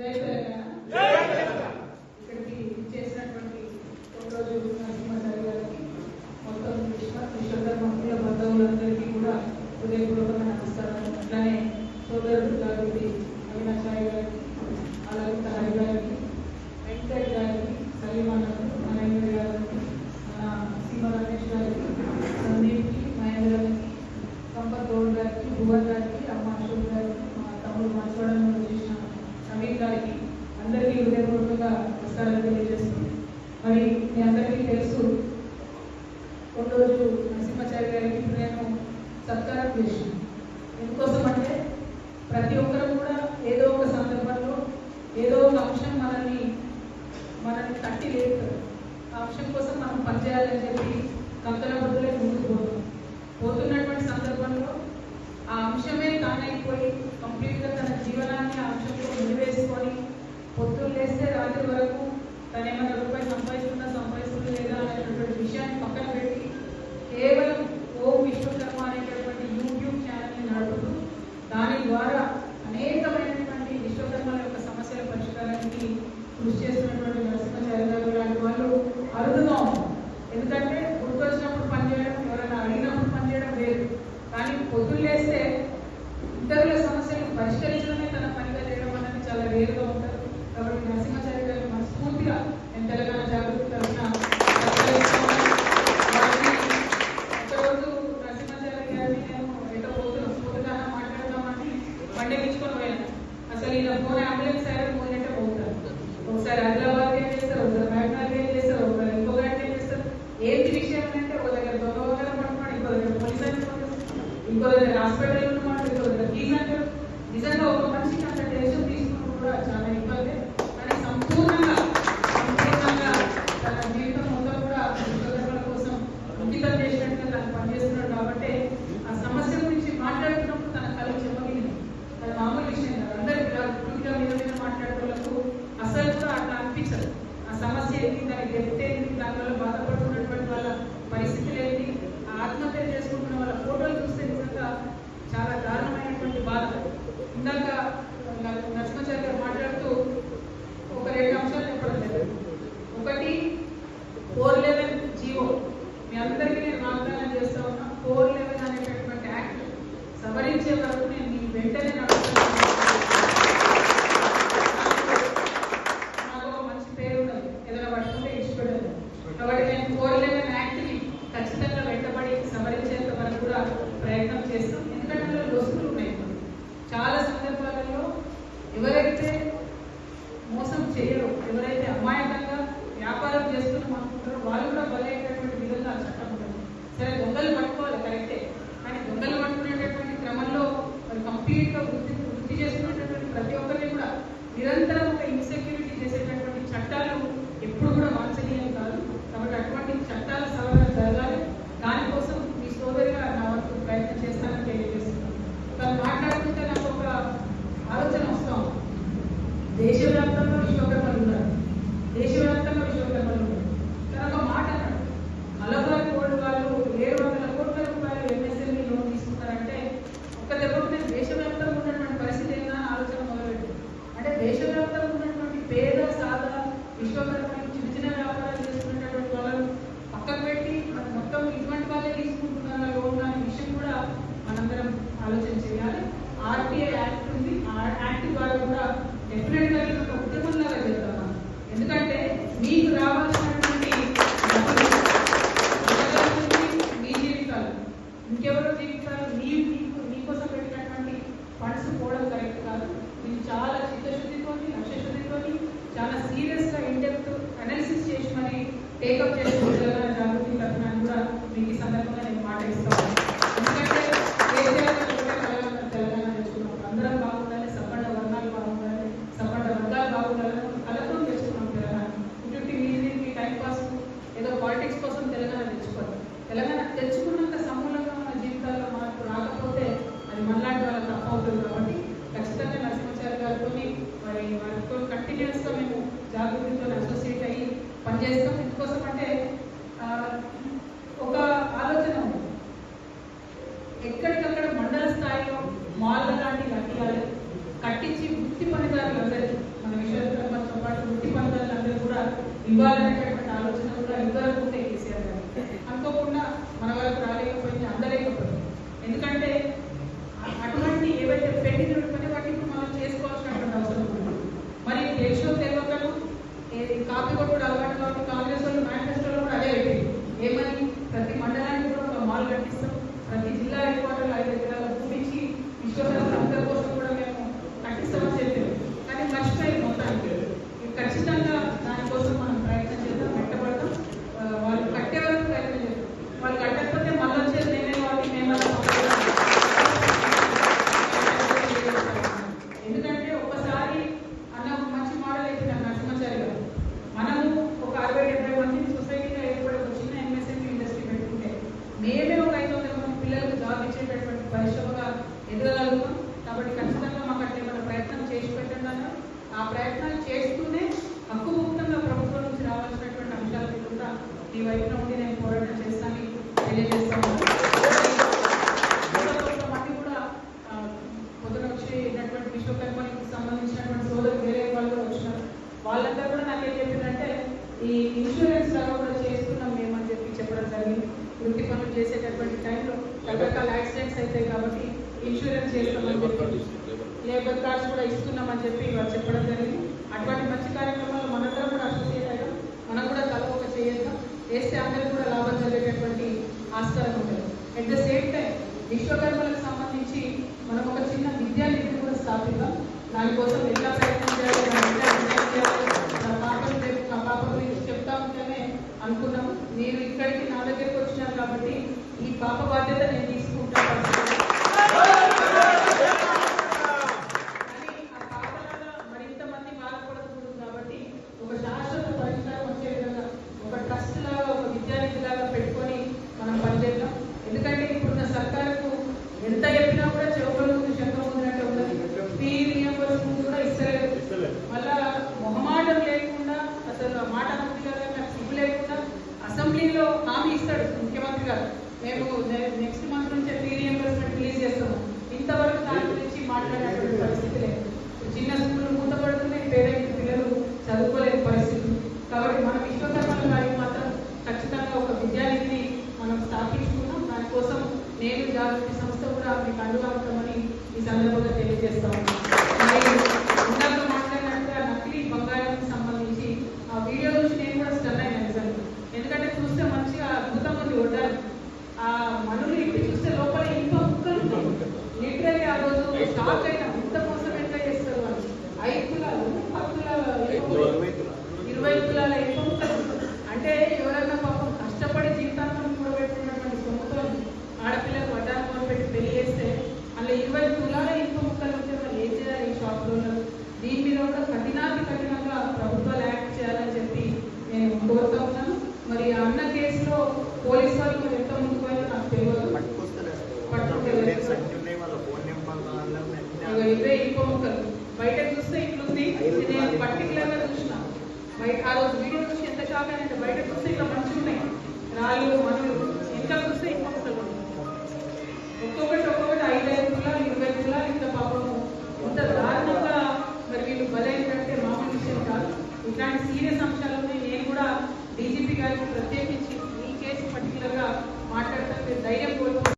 జై చేసినటువంటి ఒకరోజు నరసింహాచారి గారికి మొత్తం కృష్ణ కృష్ణ మహిళ బంధువులందరికీ కూడా హృదయపూర్వక నమస్కారం అట్లానే సోదరుడు గారికి అందరికీ హృదయపూర్వకంగా నమస్కారాలు తెలియజేస్తున్నాను. మరి మీ అందరికీ తెలుసు ఒకరోజు నరసింహాచారి గారికి నేను సత్కారం చేశాను ఎందుకోసం అంటే ప్రతి ఒక్కరు కూడా ఏదో ఒక సందర్భంలో ఏదో ఒక అంశం మనల్ని మనల్ని తట్టి లేదు ఆ అంశం కోసం మనం పనిచేయాలని చెప్పి కంకర బుద్ధులే ముందుకు పోతాం పోతున్నటువంటి సందర్భంలో ఆ అంశమే తానైపోయి కంప్లీట్గా తన జీవనాన్ని ఆ అంశంలో నిలివేసుకొని పొద్దున్నేస్తే రాత్రి వరకు తను ఏమైనా రూపాయి సంపాదించుకున్నా ఇంకో దగ్గర హాస్పిటల్ ఉన్నమాట ఇంకో దగ్గర నిజంగా ఒక మనిషికి అంత టెన్షన్ తీసుకున్నప్పుడు కూడా చాలా ఇబ్బంది. కానీ సంపూర్ణ ఎవరైతే అమాయకంగా వ్యాపారం చేస్తున్నారో వాళ్ళు కూడా భలే Gracias. ఇంకెవరో జీవించాలి నీ నీకు నీకోసం పెట్టినటువంటి ఫండ్స్ పోవడం కరెక్ట్ కాదు. ఇది చాలా చిత్తశుద్ధితో లక్ష్యశుద్ధితో చాలా సీరియస్గా ఇండెప్త్ అనాలిసిస్ చేసి మరి టేకప్ చేసుకుంటున్న జాగృతి కథనాన్ని కూడా మీకు ఈ సందర్భంగా నేను మాట ఇస్తాను. ఎందుకంటే కంటిన్యూస్గా మేము. జాగృతితో అసోసియేట్ అయ్యి పనిచేస్తాం ఎందుకోసం అంటే ఒక ఆలోచన ఉంది. ఎక్కడికక్కడ మండల స్థాయిలో మాల్ లాంటి కట్టియాలి కట్టించి వృత్తి పనిదారులు అందరూ మన విశ్వకర్మతో పాటు వృత్తి పనిదారులు అందరూ కూడా ఇవ్వాలనేటటువంటి ఆలోచన కూడా ఇవ్వాలనుకుంటే కేసీఆర్ గారు అనుకో నేను కాపీ కూడా అలవాటు కాబట్టి కాంగ్రెస్ వాళ్ళు మేనిఫెస్టోలో కూడా అదే అయిపోయింది. ఏమని ప్రతి మండలానికి కూడా ఒక మాల్ కట్టిస్తాం. ప్రతి జిల్లా హెడ్ క్వార్టర్లు ఐదు ఎకరాల భూమించి విశ్వకర్మ అందరి కోసం కూడా మేము కట్టిస్తామని చెప్పాము కానీ మర్చిపోయి టైంలో రకరకాల యాక్సిడెంట్స్ అవుతాయి కాబట్టి ఇన్సూరెన్స్ చేస్తామని చెప్పి లేబర్ కార్డ్స్. కూడా ఇస్తున్నామని చెప్పి వాళ్ళు చెప్పడం జరిగింది. అటువంటి మంచి కార్యక్రమాలు మనందరం కూడా అసోసియేట్ అయ్యాం. మనం కూడా తల ఒక చేద్దాం వేస్తే అందరికీ కూడా లాభం జరిగేటటువంటి ఆస్కారం ఉంటుంది. అట్ ద సేమ్ టైం విశ్వకర్మలకు సంబంధించి మనం ఒక చిన్న విద్యానిధిని కూడా స్థాపిద్దాం. దానికోసం ఎలా ప్రయత్నం చేయాలి నా పాప చెప్తా ఉంటేనే అనుకున్నాం. మీరు ఇక్కడికి నా దగ్గరికి వచ్చినారు కాబట్టి ఈ పాప బాధ్యత నేను తీసుకుంటాను పోలీస్ వాళ్ళు ఎంత ముందుకు పోయినా నాకు తెలియదు ఇవే ఇంకో ముక్కలు బయట చూస్తే ఇట్లుంది. నేను పర్టికులర్గా చూసిన. బయట ఆ రోజు వీడియో చూసి ఎంత షాక్ అయినంటే బయట చూస్తే ఇట్లా మంచిగా ఉన్నాయి రాళ్ళు మనులు